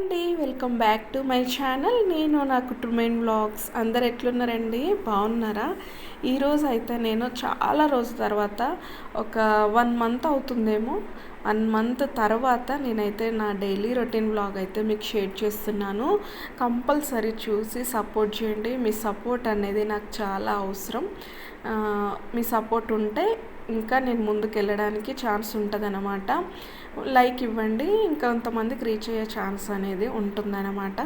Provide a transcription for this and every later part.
అండి welcome back to my channel. నేను నా కుటుంబం వ్లాగ్స్ అందరు ఎట్లున్నారండి? బాగున్నారా? ఈరోజు అయితే నేను చాలా రోజుల తర్వాత ఒక వన్ మంత్ అవుతుందేమో. వన్ మంత్ తర్వాత నేనైతే నా డైలీ రొటీన్ వ్లాగ్ అయితే మీకు షేర్ చేస్తున్నాను. కంపల్సరీ చూసి సపోర్ట్ చేయండి. మీ సపోర్ట్ అనేది నాకు చాలా అవసరం. మీ సపోర్ట్ ఉంటే ఇంకా నేను ముందుకు వెళ్ళడానికి ఛాన్స్ ఉంటుంది లైక్ ఇవ్వండి ఇంకా కొంతమందికి రీచ్ అయ్యే ఛాన్స్ అనేది ఉంటుందన్నమాట.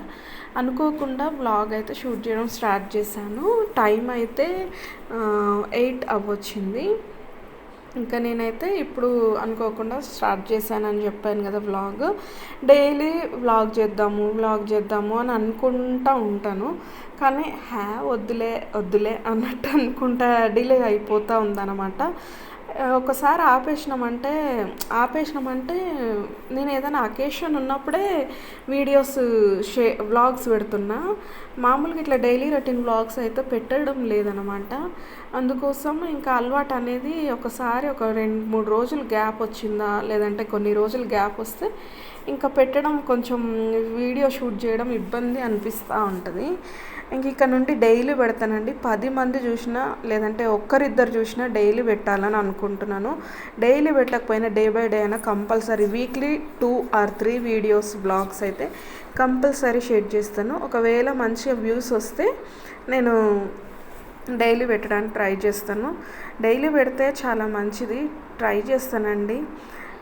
అనుకోకుండా వ్లాగ్ అయితే షూట్ చేయడం స్టార్ట్ చేశాను. టైం అయితే ఎయిట్ అవ్వచ్చింది. ఇంకా నేనైతే ఇప్పుడు అనుకోకుండా స్టార్ట్ చేశానని చెప్పాను కదా వ్లాగ్ డైలీ వ్లాగ్ చేద్దాము వ్లాగ్ చేద్దాము అని అనుకుంటా ఉంటాను. కానీ హ్యా వద్దులే వద్దులే అన్నట్టు అనుకుంటా డిలే అయిపోతూ ఉందన్నమాట. ఒకసారి ఆపేసినామంటే ఆపేసినామంటే నేను ఏదైనా అకేషన్ ఉన్నప్పుడే వీడియోస్ షే వ్లాగ్స్ పెడుతున్నా. మామూలుగా ఇట్లా డైలీ రొటీన్ వ్లాగ్స్ అయితే పెట్టడం లేదనమాట అందుకోసం ఇంకా అలవాటు అనేది ఒకసారి ఒక రెండు మూడు రోజులు గ్యాప్ వచ్చిందా లేదంటే కొన్ని రోజులు గ్యాప్ వస్తే ఇంకా పెట్టడం కొంచెం వీడియో షూట్ చేయడం ఇబ్బంది అనిపిస్తూ ఉంటుంది. ఇంక ఇక్కడ నుండి డైలీ పెడతానండి. పది మంది చూసినా లేదంటే ఒక్కరిద్దరు చూసినా డైలీ పెట్టాలని అనుకుంటున్నాను. డైలీ పెట్టకపోయినా డే బై డే అయినా compulsory weekly two or three videos blogs అయితే కంపల్సరీ షేర్ చేస్తాను. ఒకవేళ మంచిగా వ్యూస్ వస్తే నేను డైలీ పెట్టడానికి ట్రై చేస్తాను. డైలీ పెడితే చాలా మంచిది. ట్రై చేస్తానండి.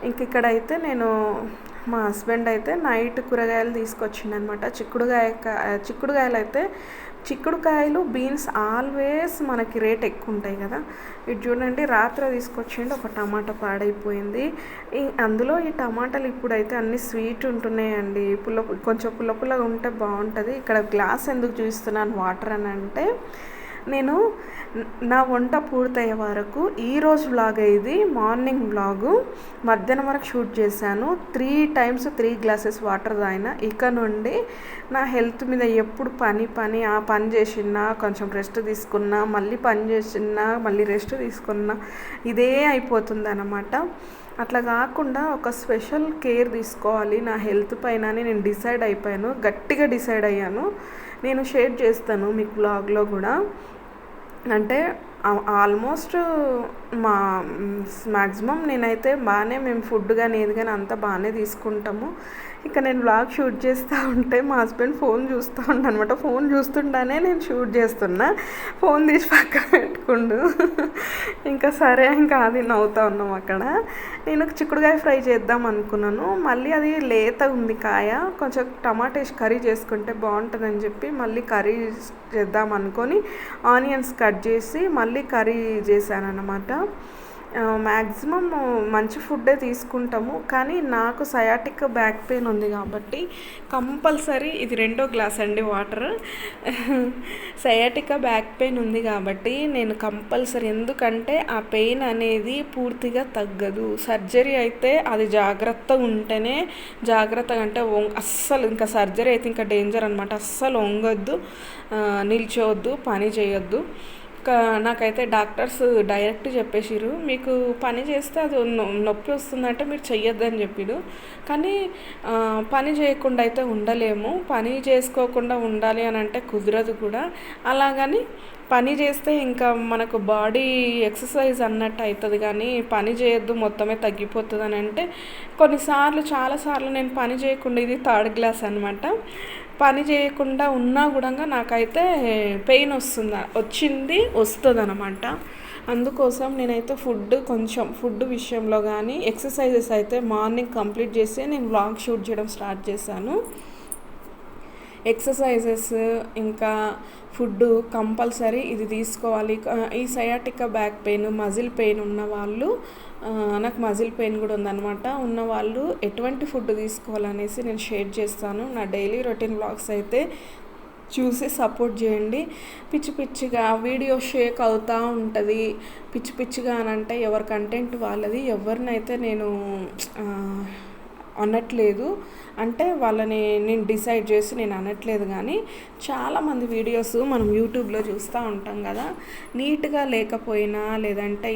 ఇంక ఇక్కడైతే నేను మా హస్బెండ్ అయితే నైట్ కూరగాయలు తీసుకొచ్చిండనమాట. చిక్కుడుకాయ చిక్కుడుకాయలు అయితే చిక్కుడుకాయలు బీన్స్ ఆల్వేస్ మనకి రేట్ ఎక్కువ ఉంటాయి కదా. ఇటు చూడండి రాత్రి తీసుకొచ్చిండు ఒక టమాటా పాడైపోయింది. ఈ- అందులో ఈ టమాటాలు ఇప్పుడైతే అన్ని స్వీట్ ఉంటున్నాయండి. పుల్ల కొంచెం పుల్ల పుల్లగా ఉంటే బాగుంటుంది ఇక్కడ గ్లాస్ ఎందుకు చూస్తున్నాను వాటర్ అని అంటే నేను నా వంట పూర్తయ్యే వరకు ఈరోజు వ్లాగ్ ఇది మార్నింగ్ వ్లాగు మధ్యాహ్నం వరకు షూట్ చేశాను. Three times three glasses water తాగిన. ఇక నుండి నా హెల్త్ మీద ఎప్పుడు పని పని ఆ పని చేసినా కొంచెం రెస్ట్ తీసుకున్నా మళ్ళీ పని చేసినా మళ్ళీ రెస్ట్ తీసుకున్నా ఇదే అయిపోతుంది అన్నమాట అట్లా కాకుండా ఒక స్పెషల్ కేర్ తీసుకోవాలి. నా హెల్త్ పైన అని నేను డిసైడ్ అయిపోయాను. గట్టిగా డిసైడ్ అయ్యాను. నేను షేర్ చేస్తాను మీకు బ్లాగ్లో కూడా. అంటే ఆల్మోస్ట్ మా మ్యాక్సిమం నేనైతే బాగానే మేము ఫుడ్ కానీ ఏది కానీ అంతా బాగానే తీసుకుంటాము. ఇక నేను బ్లాగ్ షూట్ చేస్తూ ఉంటే మా హస్బెండ్ ఫోన్ చూస్తూ ఉంటాను అనమాట ఫోన్ చూస్తుండానే నేను షూట్ చేస్తున్నా. ఫోన్ తీసి పక్కన పెట్టుకుండు. ఇంకా సరే ఇంకా అది నవ్వుతూ ఉన్నాం అక్కడ. నేను చిక్కుడుకాయ ఫ్రై చేద్దాం అనుకున్నాను. మళ్ళీ అది లేత ఉంది కాయ. కొంచెం టమాటా వేసి కర్రీ చేసుకుంటే బాగుంటుందని చెప్పి మళ్ళీ కర్రీ చేద్దాం అనుకొని ఆనియన్స్ కట్ చేసి మళ్ళీ కర్రీ చేశాను అనమాట మ్యాక్సిమం మంచి ఫుడ్డే తీసుకుంటాము. కానీ నాకు సయాటిక్ బ్యాక్ పెయిన్ ఉంది కాబట్టి కంపల్సరీ ఇది రెండో గ్లాస్ అండి వాటర్ సయాటిక్ బ్యాక్ పెయిన్ ఉంది కాబట్టి నేను కంపల్సరీ ఎందుకంటే ఆ పెయిన్ అనేది పూర్తిగా తగ్గదు. సర్జరీ అయితే అది జాగ్రత్తగా ఉంటేనే జాగ్రత్తగా అంటే అస్సలు ఇంకా సర్జరీ అయితే ఇంకా డేంజర్ అనమాట అస్సలు వంగొద్దు నిల్చోవద్దు పని చేయొద్దు. నాకైతే డాక్టర్స్ డైరెక్ట్ చెప్పేసిరు మీకు పని చేస్తే అది నొప్పి వస్తుందంటే మీరు చెయ్యొద్దని చెప్పిడు కానీ పని చేయకుండా అయితే ఉండలేము. పని చేసుకోకుండా ఉండాలి అని అంటే కుదరదు కూడా. అలాగని పని చేస్తే ఇంకా మనకు బాడీ ఎక్సర్సైజ్ అన్నట్టు అవుతుంది కానీ పని చేయొద్దు మొత్తమే తగ్గిపోతుంది అని అంటే కొన్నిసార్లు చాలాసార్లు నేను పని చేయకుండా ఇది థర్డ్ గ్లాస్ అనమాట పని చేయకుండా ఉన్నా కూడా నాకైతే పెయిన్ వస్తుంది వచ్చింది వస్తుంది అనమాట అందుకోసం నేనైతే ఫుడ్ కొంచెం ఫుడ్ విషయంలో కానీ ఎక్సర్సైజెస్ అయితే మార్నింగ్ కంప్లీట్ చేసి నేను వ్లాగ్ షూట్ చేయడం స్టార్ట్ చేశాను. ఎక్సర్సైజెస్ ఇంకా ఫుడ్ కంపల్సరీ ఇది తీసుకోవాలి. ఈ sciatica back pain muscle pain ఉన్న వాళ్ళు నాకు మజిల్ పెయిన్ కూడా ఉందన్నమాట. ఉన్న వాళ్ళు ఎటువంటి ఫుడ్ తీసుకోవాలనేసి నేను షేర్ చేస్తాను. నా డైలీ రొటీన్ బ్లాగ్స్ అయితే చూసి సపోర్ట్ చేయండి. పిచ్చి పిచ్చిగా వీడియో షేక్ అవుతూ ఉంటుంది. పిచ్చి పిచ్చిగా అని అంటే ఎవరి కంటెంట్ వాళ్ళది. ఎవరినైతే నేను అనట్లేదు. అంటే వాళ్ళని నేను డిసైడ్ చేసి నేను అనట్లేదు కానీ చాలామంది వీడియోస్ మనం యూట్యూబ్లో చూస్తూ ఉంటాం కదా. నీట్గా లేకపోయినా లేదంటే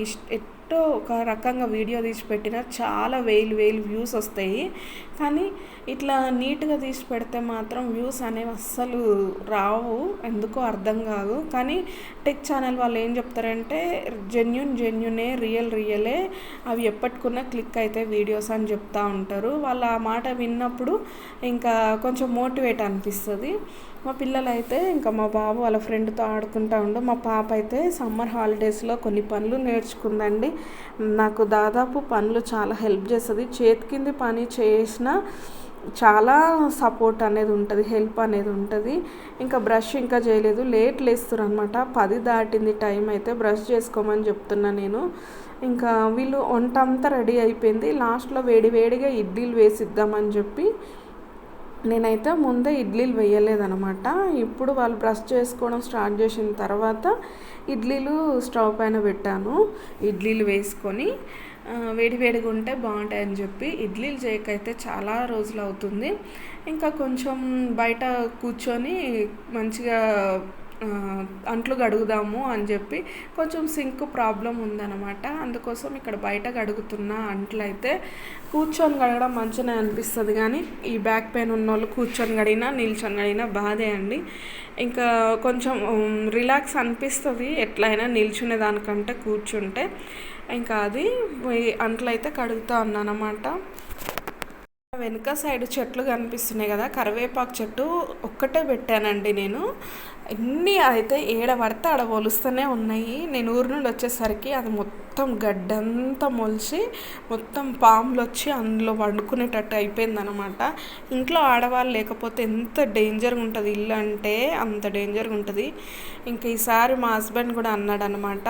ఇష్ ఒక రకంగా వీడియో తీసి పెట్టినా చాలా వేలు వేలు వ్యూస్ వస్తాయి. కానీ ఇట్లా నీట్గా తీసి పెడితే మాత్రం వ్యూస్ అనేవి అస్సలు రావు ఎందుకో అర్థం కాదు. కానీ టెక్ ఛానల్ వాళ్ళు ఏం చెప్తారంటే జెన్యున్ జెన్యునే రియల్ రియలే అవి ఎప్పటికున్నా క్లిక్ అయితే వీడియోస్ అని చెప్తా ఉంటారు. వాళ్ళు ఆ మాట విన్నప్పుడు ఇంకా కొంచెం మోటివేట్ అనిపిస్తుంది. మా పిల్లలు అయితే ఇంకా మా బాబు వాళ్ళ ఫ్రెండ్తో ఆడుకుంటా ఉండు. మా పాప అయితే సమ్మర్ హాలిడేస్లో కొన్ని పనులు నేర్చుకుందండి. నాకు దాదాపు పనులు చాలా హెల్ప్ చేస్తుంది. చేతి కింది పని చేసిన చాలా సపోర్ట్ అనేది ఉంటుంది హెల్ప్ అనేది ఉంటుంది. ఇంకా బ్రష్ ఇంకా చేయలేదు. లేట్ లేస్తారు అనమాట పది దాటింది టైం అయితే బ్రష్ చేసుకోమని చెప్తున్నా నేను. ఇంకా వీళ్ళు వంట అంతా రెడీ అయిపోయింది. లాస్ట్లో వేడి వేడిగా ఇడ్లీలు వేసిద్దామని చెప్పి నేనైతే ముందే ఇడ్లీలు వేయలేదనమాట ఇప్పుడు వాళ్ళు బ్రష్ చేసుకోవడం స్టార్ట్ చేసిన తర్వాత ఇడ్లీలు స్టవ్ పైన పెట్టాను. ఇడ్లీలు వేసుకొని వేడి వేడిగా ఉంటే బాగుంటాయని చెప్పి ఇడ్లీలు చేయకైతే చాలా రోజులు అవుతుంది. ఇంకా కొంచెం బయట కూర్చొని మంచిగా అంట్లు కడుగుదాము అని చెప్పి కొంచెం సింక్ ప్రాబ్లం ఉందన్నమాట. అందుకోసం ఇక్కడ బయట కడుగుతున్న అంట్లు అయితే కూర్చొని కడగడం మంచిగా అనిపిస్తుంది. కానీ ఈ బ్యాక్ పెయిన్ ఉన్న వాళ్ళు కూర్చొని గడినా నిల్చొని గడినా బాధే అండి. ఇంకా కొంచెం రిలాక్స్ అనిపిస్తుంది ఎట్లయినా నిల్చునే దానికంటే కూర్చుంటే. ఇంకా అది అంట్లు అయితే కడుగుతా ఉన్నానమాట వెనుక సైడ్ చెట్లు కనిపిస్తున్నాయి కదా కరివేపాకు చెట్టు ఒక్కటే పెట్టానండి నేను. ఎన్ని అయితే ఏడ పడితే ఆడ ఒలుస్తూనే ఉన్నాయి. నేను ఊరి నుండి వచ్చేసరికి అది మొత్తం గడ్డంతా మొలిచి మొత్తం పాములు వచ్చి అందులో వండుకునేటట్టు అయిపోయిందనమాట ఇంట్లో ఆడవాళ్ళు లేకపోతే ఎంత డేంజర్గా ఉంటుంది ఇల్లు అంటే అంత డేంజర్గా ఉంటుంది. ఇంకా ఈసారి మా హస్బెండ్ కూడా అన్నాడు అనమాట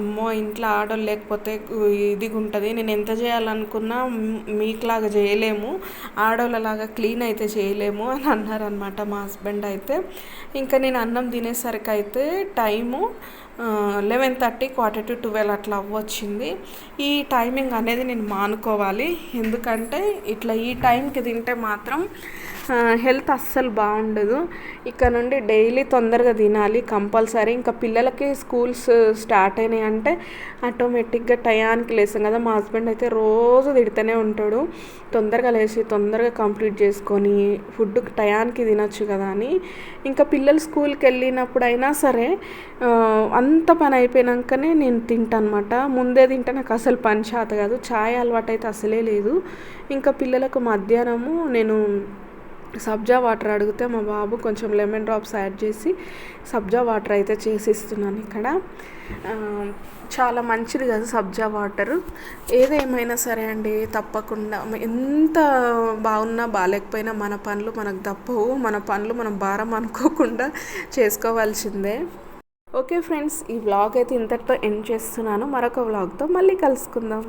అమ్మో ఇంట్లో ఆడవాళ్ళు లేకపోతే ఇదిగా ఉంటుంది. నేను ఎంత చేయాలనుకున్నా మీకులాగా చేయలేము. ఆడవాళ్ళలాగా క్లీన్ అయితే చేయలేము అని అన్నారనమాట మా హస్బెండ్ అయితే. ఇంకా నేను అన్నం తినేసరికి అయితే time eleven thirty quarter to twelve అట్లా అవ్వచ్చింది. ఈ టైమింగ్ అనేది నేను మానుకోవాలి. ఎందుకంటే ఇట్లా ఈ టైంకి తింటే మాత్రం హెల్త్ అస్సలు బాగుండదు. ఇక్కడ నుండి డైలీ తొందరగా తినాలి కంపల్సరీ. ఇంకా పిల్లలకి స్కూల్స్ స్టార్ట్ అయినాయి అంటే ఆటోమేటిక్గా టయానికి లేసాం కదా. మా హస్బెండ్ అయితే రోజు తిడుతూనే ఉంటాడు. తొందరగా లేచి తొందరగా కంప్లీట్ చేసుకొని ఫుడ్ టయానికి తినొచ్చు కదా అని. ఇంకా పిల్లలు స్కూల్కి వెళ్ళినప్పుడైనా సరే అందరూ అంత పని అయిపోయినాకనే నేను తింటానమాట. ముందే తింటే నాకు అసలు పని చేత కాదు. ఛాయ్ అలవాటు అయితే అసలే లేదు. ఇంకా పిల్లలకు మధ్యాహ్నము నేను సబ్జా వాటర్ అడిగితే మా బాబు కొంచెం లెమన్ డ్రాప్స్ యాడ్ చేసి సబ్జా వాటర్ అయితే చేసి ఇస్తున్నాను ఇక్కడ చాలా మంచిది కదా సబ్జా వాటర్. ఏదేమైనా సరే అండి తప్పకుండా ఎంత బాగున్నా బాగాలేకపోయినా మన పనులు మనకు తప్పవు. మన పనులు మనం భారం అనుకోకుండా చేసుకోవాల్సిందే. ఓకే ఫ్రెండ్స్ ఈ వ్లాగ్ అయితే ఇంతటితో ఎండ్ చేస్తున్నాను. మరొక వ్లాగ్తో మళ్ళీ కలుసుకుందాం.